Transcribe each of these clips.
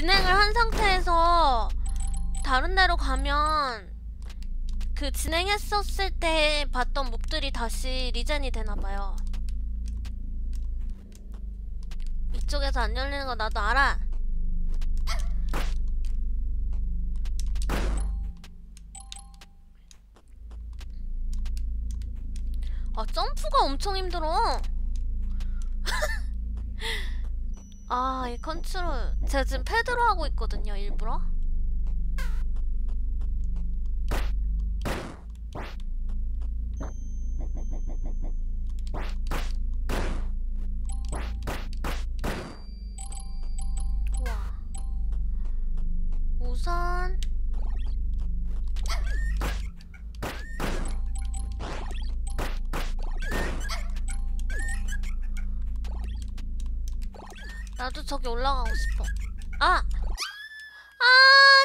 진행을 한 상태에서 다른 데로 가면 그 진행했었을 때 봤던 몹들이 다시 리젠이 되나봐요. 이쪽에서 안 열리는 거 나도 알아. 아 점프가 엄청 힘들어. 아, 이 컨트롤 제가 지금 패드로 하고 있거든요, 일부러. 우와. 우선 나도 저기 올라가고 싶어. 아! 아,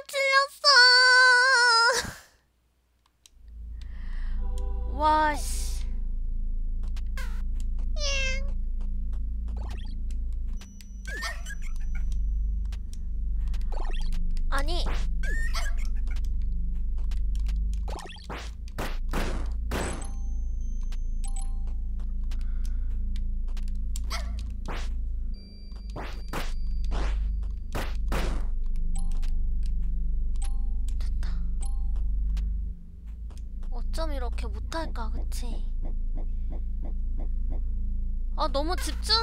찔렸어! 와, 씨. 어쩜 이렇게 못할까, 그치? 아, 너무 집중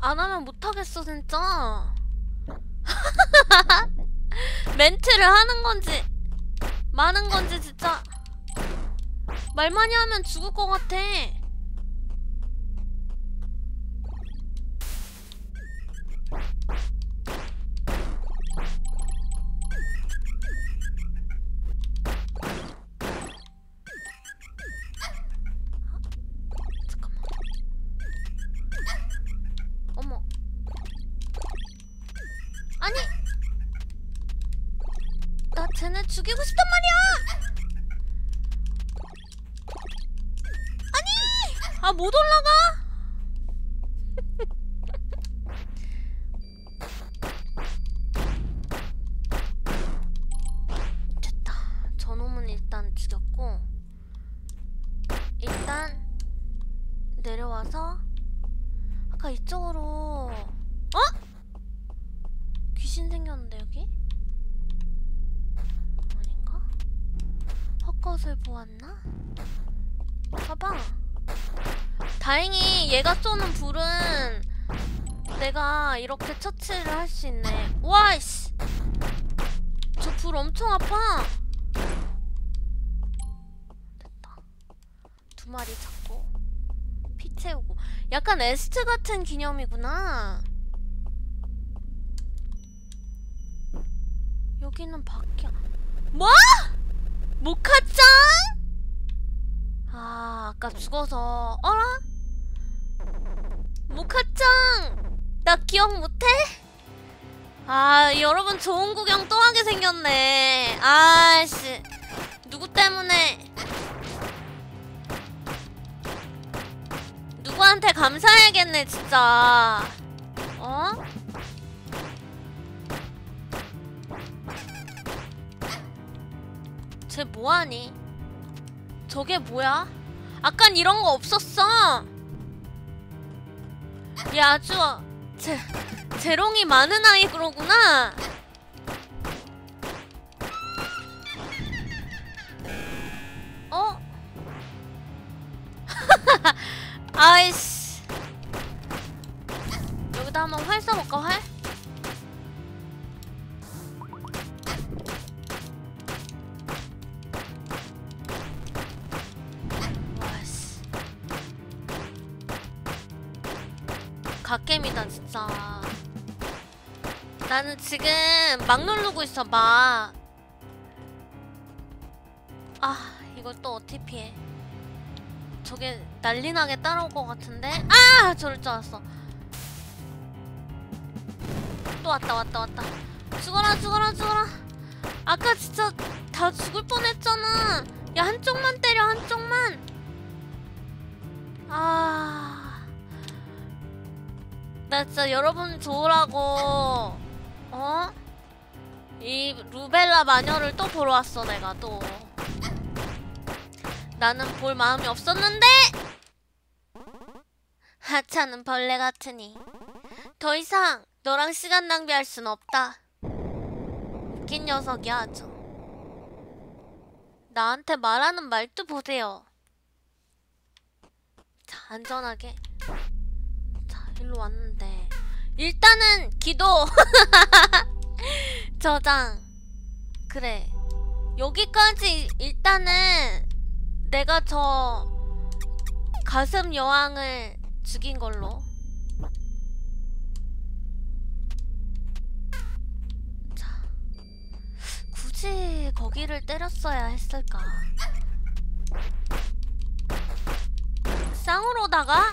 안 하면 못하겠어, 진짜. 멘트를 하는 건지, 많은 건지, 진짜. 말 많이 하면 죽을 것 같아. 아니! 나 쟤네 죽이고 싶단 말이야! 아니! 아, 못 올라가! 됐다. 저놈은 일단 죽였고, 일단 내려와서 아까 이쪽으로 어? 귀신 생겼는데 여기? 아닌가? 헛것을 보았나? 봐봐. 다행히 얘가 쏘는 불은 내가 이렇게 처치를 할 수 있네. 와이씨! 저 불 엄청 아파. 됐다. 두 마리 잡고 피 채우고. 약간 에스트 같은 기념이구나 여기는 밖이야 뭐? 모카짱? 아 아까 죽어서 어라? 모카짱 나 기억 못해? 아 여러분 좋은 구경 또 하게 생겼네 아씨 누구 때문에 누구한테 감사해야겠네 진짜 쟤 뭐하니? 저게 뭐야? 아깐 이런 거 없었어 얘 아주 제, 재롱이 많은 아이 그러구나 어? 아이씨 여기다 한번 활 써볼까 활? 갓겜이다 진짜 나는 지금 막 누르고 있어 막 아, 이걸 또 어떻게 피해? 저게 난리나게 따라올 것 같은데? 아! 저럴 줄 알았어. 또 왔다, 왔다, 왔다. 죽어라, 죽어라, 죽어라. 아까 진짜 다 죽을 뻔했잖아. 나 진짜 여러분 좋으라고. 어? 이 루벨라 마녀를 또 보러 왔어 내가 또. 나는 볼 마음이 없었는데! 하찮은 벌레 같으니. 더 이상 너랑 시간 낭비할 순 없다. 웃긴 녀석이야 아주. 나한테 말하는 말도 보세요. 자 안전하게. 자 일로 왔는데 일단은 기도 저장. 그래. 여기까지 일단은 내가 저 가슴 여왕을 죽인 걸로. 자 굳이 거기를 때렸어야 했을까? 쌍으로 다가